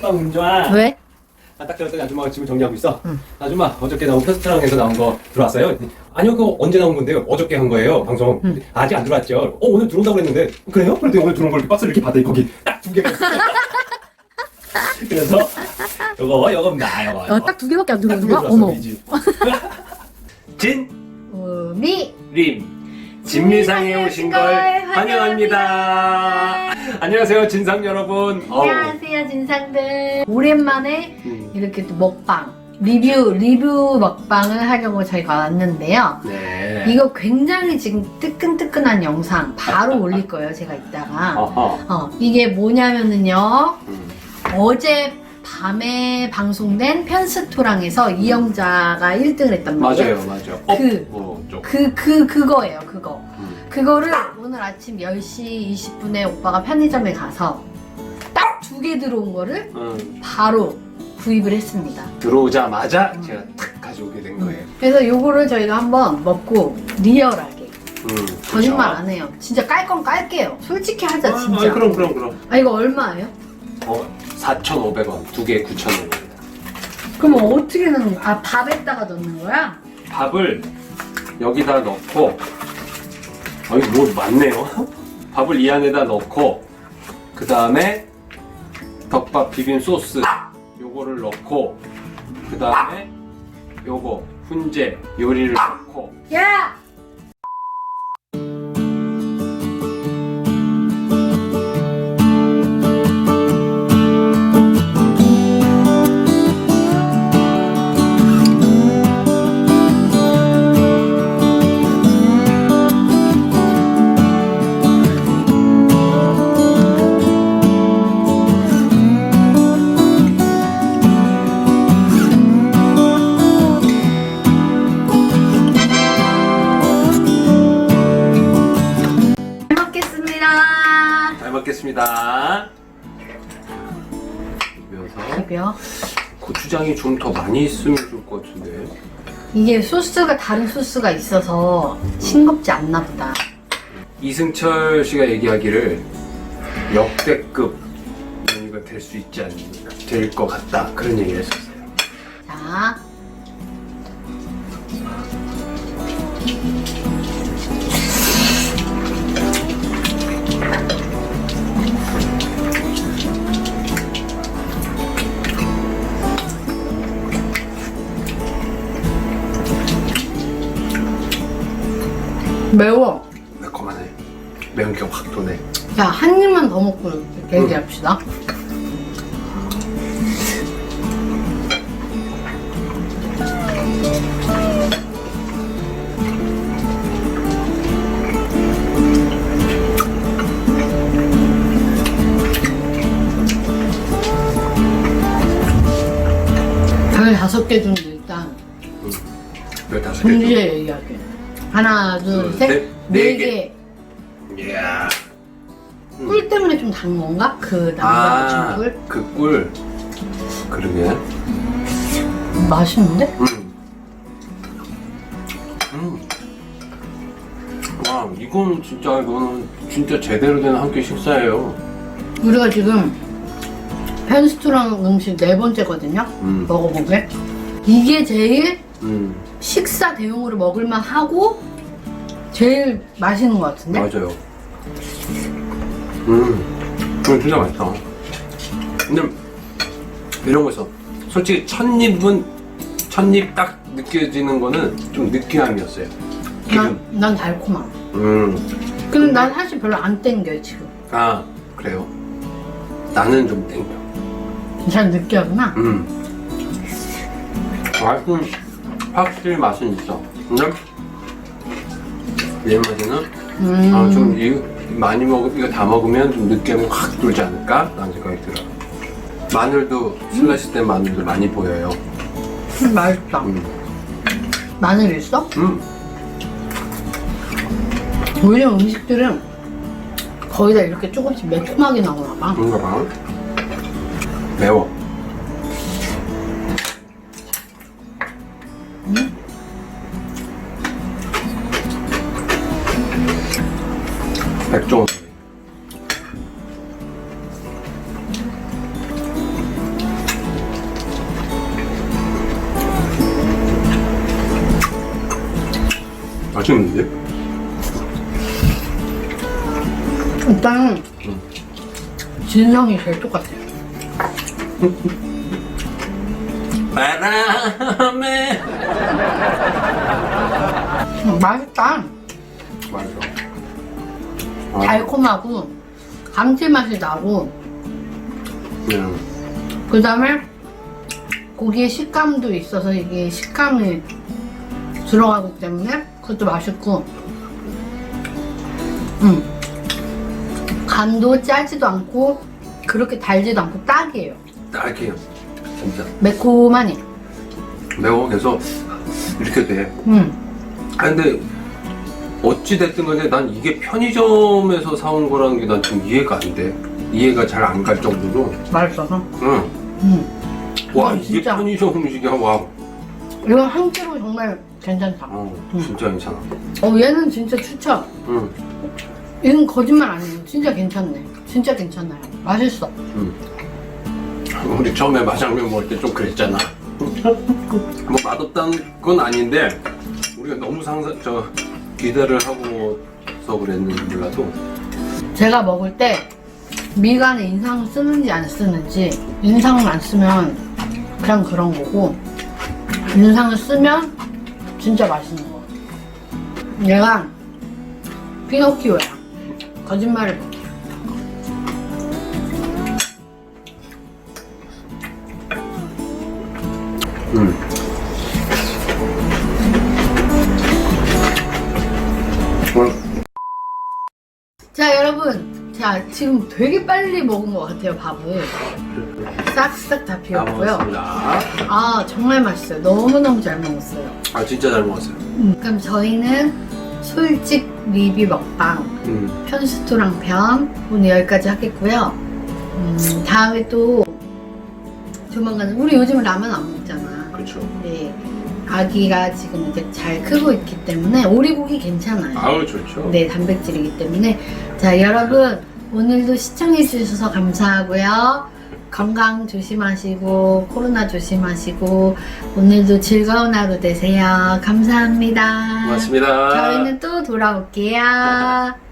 오빠 운 좋아. 왜? 아, 딱 들었더니 아줌마가 집을 정리하고 있어. 아줌마, 어저께 나온 페스트랑에서 나온 거 들어왔어요? 아니요, 그거 언제 나온 건데요? 어저께 한 거예요, 방송. 아직 안 들어왔죠? 어, 오늘 들어온다고 그랬는데. 그래요? 그랬더니 오늘 들어온 걸 이렇게 박스를 이렇게 받더니 거기 딱 두 개가 있어. 그래서, 요거, 요겁니다, 요거. 어, 딱두 개밖에 안 딱두 들어온 개 거야? 들어왔어, 어머. 우리 집. 진, 우미. 림. 진미상에 오신 걸 환영합니다. 안녕하세요, 진상 여러분. 어우. 안녕하세요, 진상들. 오랜만에 음, 이렇게 또 먹방, 리뷰, 리뷰 먹방을 하려고 저희가 왔는데요. 네. 이거 굉장히 지금 뜨끈뜨끈한 영상 바로 올릴 거예요, 제가 이따가. 어허. 어, 이게 뭐냐면은요. 음. 어제 밤에 방송된 편스토랑에서 이영자가 1등을 했단 말이에요. 맞아요, 맞아요. 어, 그- 뭐, 좀. 그, 그, 그거예요, 그거. 음. 그거를 오늘 아침 10시 20분에 오빠가 편의점에 가서 딱 두 개 들어온 거를 음, 바로 구입을 했습니다. 들어오자마자 제가 탁 가져오게 된 거예요. 그래서 요거를 저희가 한번 먹고 리얼하게 음, 거짓말 그렇죠. 안 해요. 진짜 깔 건 깔게요. 솔직히 하자 아, 진짜. 아, 그럼, 그럼, 그럼. 아 이거 얼마예요? 어, 4,500원. 두개 9,000원입니다. 그럼 어떻게 넣는 거야? 아 밥에다가 넣는 거야? 밥을 여기다 넣고, 어, 이거 뭐 많네요. 밥을 이 안에다 넣고, 그 다음에 덮밥 비빔 소스, 요거를 넣고, 그 다음에 요거, 훈제, 요리를 넣고, 야! 비벼. 고추장이 좀 더 많이 있으면 좋을 것 같은데. 이게 소스가 다른 소스가 있어서 싱겁지 않나 보다. 이승철 씨가 얘기하기를 역대급 메뉴가 될 수 있지 않, 될것 같다. 그런 얘기를 했었어요. 자. 매워. 매콤하네. 매운 게 확 도네. 자, 한 입만 더 먹고 얘기합시다. 별 다섯 개 중에 일단 열다섯 개. 동시에 얘기할게. 하나, 둘, 둘, 셋, 셋, 네네 개. 이야. 꿀 때문에 좀 단 건가? 그 남자 아, 아, 꿀? 그 꿀. 그러게. 맛있는데? 음. 음. 와, 이건 진짜, 이거는 진짜 제대로 된 한 끼 식사예요. 우리가 지금 편스토랑 음식 네 번째거든요. 음. 먹어보게. 이게 제일 음, 식사 대용으로 먹을만 하고 제일 맛있는 것 같은데? 맞아요. 음, 이거 진짜 맛있다. 근데 이런 거 있어. 솔직히 첫 입은 첫 입 딱 느껴지는 거는 좀 느끼함이었어요. 기름. 난, 난 달콤함. 음, 근데 난 사실 별로 안 땡겨요, 지금. 아 그래요. 나는 좀 땡겨. 잘 느끼하구나. 음, 맛은 확실히 맛은 있어. 근데 내 맛에는 음. 아, 좀 이, 많이 먹으 이거 다 먹으면 좀 느끼함이 확 돌지 않을까? 라는 생각이 들어요. 마늘도 슬라이스 된 마늘도 많이 보여요. 음, 맛있다. 음. 마늘 있어? 음. 오히려 음식들은 거의 다 이렇게 조금씩 매콤하게 나오나 봐. 그런가 봐. 매워. 맛있는데? 일단 진성이 제일 똑같아요. 바람에 음, 맛있다. 맞아. 달콤하고 감칠맛이 나고 그냥 그 다음에 고기의 식감도 있어서 이게 식감이 들어가기 때문에 그것도 맛있고 음. 간도 짜지도 않고 그렇게 달지도 않고 딱이에요 딱이에요. 진짜 매콤하니 매워 그래서 이렇게 돼. 음. 아 근데 어찌 됐든 간에 난 이게 편의점에서 사온 거라는 게 난 좀 이해가 안 돼. 이해가 잘 안 갈 정도로. 맛있어서 응. 음. 와 이게 진짜- 편의점 음식이야. 와. 이건 한 끼로 정말 괜찮다 어, 응. 진짜 괜찮아. 어 얘는 진짜 추천 응. 이건 거짓말 아니에요 진짜 괜찮네 진짜 괜찮아요 맛있어 우리 처음에 마장면 먹을 때 좀 그랬잖아. 뭐 맛없다는 건 아닌데 우리가 너무 상상 저 기대를 하고서 그랬는지 몰라도 제가 먹을 때 미간에 인상 쓰는지 안 쓰는지 인상을 안 쓰면 그냥 그런 거고 인상을 쓰면 진짜 맛있는 거. 얘가 피노키오야. 거짓말을 못해. 응. 지금 되게 빨리 먹은 것 같아요 밥을 싹싹 다 다 비웠고요 먹었습니다. 아 정말 맛있어요 너무너무 잘 먹었어요 아 진짜 잘 먹었어요. 음, 그럼 저희는 솔직 리뷰 먹방 음. 편스토랑 편 오늘 여기까지 하겠고요. 음, 다음에 또 조만간 우리 요즘 라면 안 먹잖아. 그렇죠. 네, 아기가 지금 이제 잘 크고 있기 때문에 오리고기 괜찮아요. 아우 좋죠. 네, 단백질이기 때문에 자 여러분 오늘도 시청해 주셔서 감사하고요. 건강 조심하시고 코로나 조심하시고 오늘도 즐거운 하루 되세요. 감사합니다. 고맙습니다. 저희는 또 돌아올게요.